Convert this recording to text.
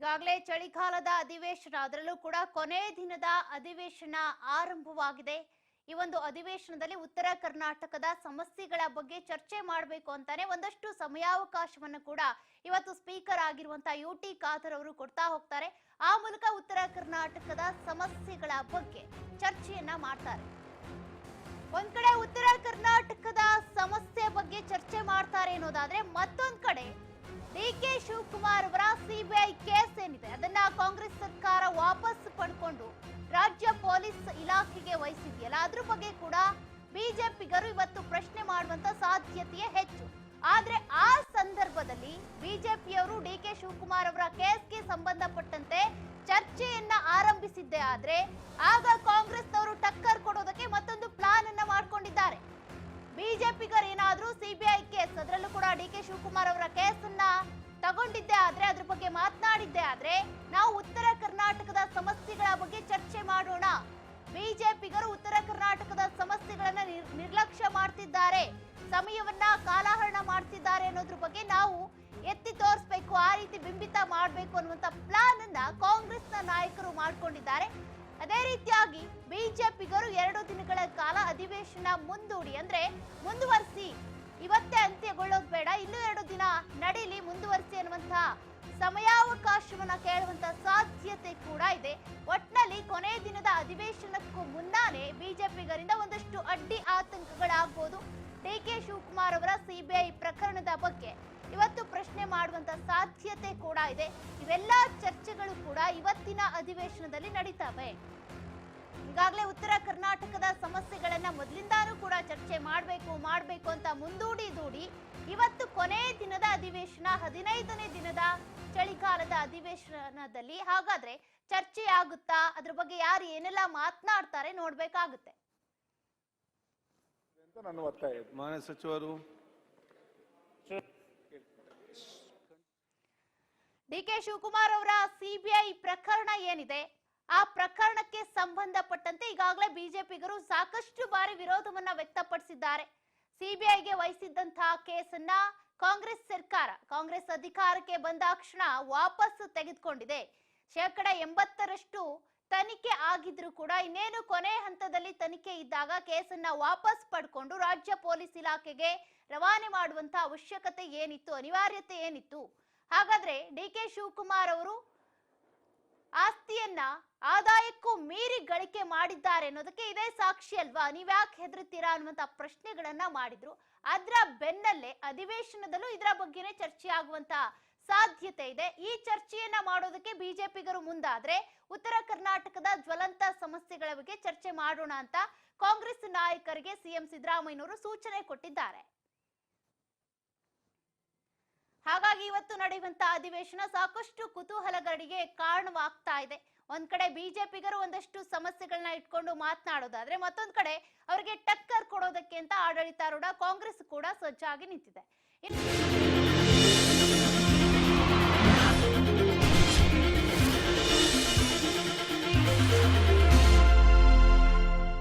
ಈಗಾಗಲೇ ಚಳಿಗಾಲದ ಅಧಿವೇಶನ, ಅದರಲ್ಲೂ ಕೂಡ ಕೊನೆ ದಿನದ ಅಧಿವೇಶನ ಆರಂಭವಾಗಿದೆ. ಈ ಒಂದು ಅಧಿವೇಶನದಲ್ಲಿ ಉತ್ತರ ಕರ್ನಾಟಕದ ಸಮಸ್ಯೆಗಳ ಬಗ್ಗೆ ಚರ್ಚೆ ಮಾಡಬೇಕು ಅಂತಾನೆ ಒಂದಷ್ಟು ಸಮಯಾವಕಾಶವನ್ನು ಕೂಡ ಇವತ್ತು ಸ್ಪೀಕರ್ ಆಗಿರುವಂತಹ ಯು ಟಿ ಖಾದರ್ ಅವರು ಕೊಡ್ತಾ ಹೋಗ್ತಾರೆ. ಆ ಮೂಲಕ ಉತ್ತರ ಕರ್ನಾಟಕದ ಸಮಸ್ಯೆಗಳ ಬಗ್ಗೆ ಚರ್ಚೆಯನ್ನ ಮಾಡ್ತಾರೆ. ಒಂದ್ ಕಡೆ ಉತ್ತರ ಕರ್ನಾಟಕದ ಸಮಸ್ಯೆ ಬಗ್ಗೆ ಚರ್ಚೆ ಮಾಡ್ತಾರೆ ಅನ್ನೋದಾದ್ರೆ ಮತ್ತೊಂದ್ ಕಡೆ ಡಿ ಶಿವಕುಮಾರ್ ಅವರ ಸಿಬಿಐ ಕೇಸ್ ಏನಿದೆ, ಅದನ್ನ ಕಾಂಗ್ರೆಸ್ ಸರ್ಕಾರ ವಾಪಸ್ ಪಡ್ಕೊಂಡು ರಾಜ್ಯ ಪೊಲೀಸ್ ಇಲಾಖೆಗೆ ವಹಿಸಿದೆಯಲ್ಲ, ಅದ್ರ ಬಗ್ಗೆ ಕೂಡ ಬಿಜೆಪಿಗರು ಇವತ್ತು ಪ್ರಶ್ನೆ ಮಾಡುವಂತ ಸಾಧ್ಯತೆಯೇ ಹೆಚ್ಚು. ಆದ್ರೆ ಆ ಸಂದರ್ಭದಲ್ಲಿ ಬಿಜೆಪಿಯವರು ಡಿ ಕೆ ಶಿವಕುಮಾರ್ ಅವರ ಕೇಸ್ಗೆ ಸಂಬಂಧಪಟ್ಟಂತೆ ಚರ್ಚೆಯನ್ನ ಆರಂಭಿಸಿದ್ದೆ ಆದ್ರೆ, ಆಗ ಕಾಂಗ್ರೆಸ್ನವರು ಟಕ್ಕರ್ ಕೊಡೋದಕ್ಕೆ ಮತ್ತೊಂದು ಪ್ಲಾನ್ ಅನ್ನ ಮಾಡ್ಕೊಂಡಿದ್ದಾರೆ. ಬಿಜೆಪಿಗರು ಏನಾದ್ರೂ ಸಿಬಿಐ ಕೇಸ್, ಅದರಲ್ಲೂ ಕೂಡ ಡಿ ಕೆ ಶಿವಕುಮಾರ್ ಅವರ ಕೇಸ್ ಅನ್ನ ತಗೊಂಡಿದ್ದೆ ಆದ್ರೆ ಅದ್ರ ಬಗ್ಗೆ ಮಾತನಾಡಿದ್ದೆ ಆದ್ರೆ ನಾವು ಉತ್ತರ ಕರ್ನಾಟಕದ ಸಮಸ್ಯೆಗಳ ಬಗ್ಗೆ ಚರ್ಚೆ ಮಾಡೋಣ. ಬಿಜೆಪಿಗರು ಉತ್ತರ ಕರ್ನಾಟಕದ ಸಮಸ್ಯೆಗಳನ್ನ ನಿರ್- ನಿರ್ಲಕ್ಷ್ಯ ಮಾಡ್ತಿದ್ದಾರೆ. ಸಮಯವನ್ನ ಕಾಲಹರಣ ಮಾಡ್ತಿದ್ದಾರೆ ಅನ್ನೋದ್ರ ಬಗ್ಗೆ ನಾವು ಎತ್ತಿ ತೋರಿಸ್ಬೇಕು, ಆ ರೀತಿ ಬಿಂಬಿತ ಮಾಡಬೇಕು ಅನ್ನುವಂತ ಪ್ಲಾನ್ ಅನ್ನ ಕಾಂಗ್ರೆಸ್ನ ನಾಯಕರು ಮಾಡ್ಕೊಂಡಿದ್ದಾರೆ. ಅದೇ ರೀತಿಯಾಗಿ ಬಿಜೆಪಿಗರು ಎರಡು ದಿನಗಳ ಕಾಲ ಅಧಿವೇಶನ ಮುಂದೂಡಿ ಅಂದ್ರೆ ಮುಂದುವರಿಸಿ, ಇವತ್ತೇ ಅಂತ್ಯಗೊಳ್ಳೋದು ಬೇಡ, ಇನ್ನೂ ಎರಡು ದಿನ ನಡೀಲಿ ಮುಂದುವರಿಸಿ ಅನ್ನುವಂತಹ ಸಮಯಾವಕಾಶವನ್ನ ಕೇಳುವಂತ ಸಾಧ್ಯತೆ ಕೂಡ ಇದೆ. ಒಟ್ನಲ್ಲಿ ಕೊನೆ ದಿನದ ಅಧಿವೇಶನಕ್ಕೂ ಮುನ್ನಾನೆ ಬಿಜೆಪಿಗರಿಂದ ಒಂದಷ್ಟು ಅಡ್ಡಿ ಆತಂಕಗಳಾಗಬಹುದು ಡಿ ಕೆ ಶಿವಕುಮಾರ್ ಅವರ ಸಿಬಿಐ ಪ್ರಕರಣದ ಬಗ್ಗೆ ಇವತ್ತು ಪ್ರಶ್ನೆ ಮಾಡುವಂತ ಸಾಧ್ಯತೆ ಕೂಡ ಇದೆ. ಇವೆಲ್ಲ ಚರ್ಚೆಗಳು ಕೂಡ ಇವತ್ತಿನ ಅಧಿವೇಶನದಲ್ಲಿ ನಡೀತವೆ. ಈಗಾಗಲೇ ಉತ್ತರ ಕರ್ನಾಟಕದ ಸಮಸ್ಯೆಗಳನ್ನ ಮೊದಲಿಂದಾನೂ ಕೂಡ ಚರ್ಚೆ ಮಾಡಬೇಕು ಮಾಡಬೇಕು ಅಂತ ಮುಂದೂಡಿ ದೂಡಿ ಇವತ್ತು ಕೊನೆ ದಿನದ ಅಧಿವೇಶನ ಹದಿನೈದನೇ ದಿನದ ಚಳಿಗಾಲದ ಅಧಿವೇಶನದಲ್ಲಿ ಹಾಗಾದ್ರೆ ಚರ್ಚೆ ಆಗುತ್ತಾ? ಅದ್ರ ಬಗ್ಗೆ ಯಾರು ಏನೆಲ್ಲ ಮಾತನಾಡ್ತಾರೆ ನೋಡ್ಬೇಕಾಗುತ್ತೆ. ಮಾನ್ಯ ಸಚಿವರು. ಡಿ ಕೆ ಶಿವಕುಮಾರ್ ಅವರ ಸಿಬಿಐ ಪ್ರಕರಣ ಏನಿದೆ? ಆ ಪ್ರಕರಣಕ್ಕೆ ಸಂಬಂಧಪಟ್ಟಂತೆ ಈಗಾಗಲೇ ಬಿಜೆಪಿಗರು ಸಾಕಷ್ಟು ಬಾರಿ ವಿರೋಧವನ್ನ ವ್ಯಕ್ತಪಡಿಸಿದ್ದಾರೆ. ಸಿಬಿಐಗೆ ವಹಿಸಿದ್ದಂತಹ ಕೇಸನ್ನ ಕಾಂಗ್ರೆಸ್ ಸರ್ಕಾರ, ಕಾಂಗ್ರೆಸ್ ಅಧಿಕಾರಕ್ಕೆ ಬಂದಾಕ್ಷಣ ವಾಪಸ್ ತೆಗೆದುಕೊಂಡಿದೆ. ಶೇಕಡ ಎಂಬತ್ತರಷ್ಟು ತನಿಖೆ ಆಗಿದ್ರು ಕೂಡ ಇನ್ನೇನು ಕೊನೆ ಹಂತದಲ್ಲಿ ತನಿಖೆ ಇದ್ದಾಗ ಕೇಸನ್ನ ವಾಪಸ್ ಪಡ್ಕೊಂಡು ರಾಜ್ಯ ಪೊಲೀಸ್ ಇಲಾಖೆಗೆ ರವಾನೆ ಮಾಡುವಂತ ಅವಶ್ಯಕತೆ ಏನಿತ್ತು, ಅನಿವಾರ್ಯತೆ ಏನಿತ್ತು? ಹಾಗಾದ್ರೆ ಡಿ ಕೆ ಶಿವಕುಮಾರ್ ಅವರು ಆಸ್ತಿಯನ್ನ ಆದಾಯಕ್ಕೂ ಮೀರಿ ಗಳಿಕೆ ಮಾಡಿದ್ದಾರೆ ಅನ್ನೋದಕ್ಕೆ ಇದೇ ಸಾಕ್ಷಿ ಅಲ್ವಾ? ನೀವ್ಯಾಕೆ ಹೆದರುತ್ತೀರಾ ಅನ್ನುವಂತ ಪ್ರಶ್ನೆಗಳನ್ನ ಮಾಡಿದ್ರು. ಅದ್ರ ಬೆನ್ನಲ್ಲೇ ಅಧಿವೇಶನದಲ್ಲೂ ಇದರ ಬಗ್ಗೆನೇ ಚರ್ಚೆ ಆಗುವಂತ ಸಾಧ್ಯತೆ ಇದೆ. ಈ ಚರ್ಚೆಯನ್ನ ಮಾಡೋದಕ್ಕೆ ಬಿಜೆಪಿಗರು ಮುಂದಾದ್ರೆ ಉತ್ತರ ಕರ್ನಾಟಕದ ಜ್ವಲಂತ ಸಮಸ್ಯೆಗಳ ಬಗ್ಗೆ ಚರ್ಚೆ ಮಾಡೋಣ ಅಂತ ಕಾಂಗ್ರೆಸ್ ನಾಯಕರಿಗೆ ಸಿಎಂ ಸಿದ್ದರಾಮಯ್ಯನವರು ಸೂಚನೆ ಕೊಟ್ಟಿದ್ದಾರೆ. ಹಾಗಾಗಿ ಇವತ್ತು ನಡೆಯುವಂತಹ ಅಧಿವೇಶನ ಸಾಕಷ್ಟು ಕುತೂಹಲಗಳಿಗೆ ಕಾರಣವಾಗ್ತಾ ಇದೆ. ಒಂದ್ ಕಡೆ ಬಿಜೆಪಿಗರು ಒಂದಷ್ಟು ಸಮಸ್ಯೆಗಳನ್ನ ಇಟ್ಕೊಂಡು ಮಾತನಾಡೋದಾದ್ರೆ ಮತ್ತೊಂದ್ ಕಡೆ ಅವರಿಗೆ ಟಕ್ಕರ್ ಕೊಡೋದಕ್ಕೆ ಅಂತ ಆಡಳಿತಾರೂಢ ಕಾಂಗ್ರೆಸ್ ಕೂಡ ಸಜ್ಜಾಗಿ ನಿಂತಿದೆ.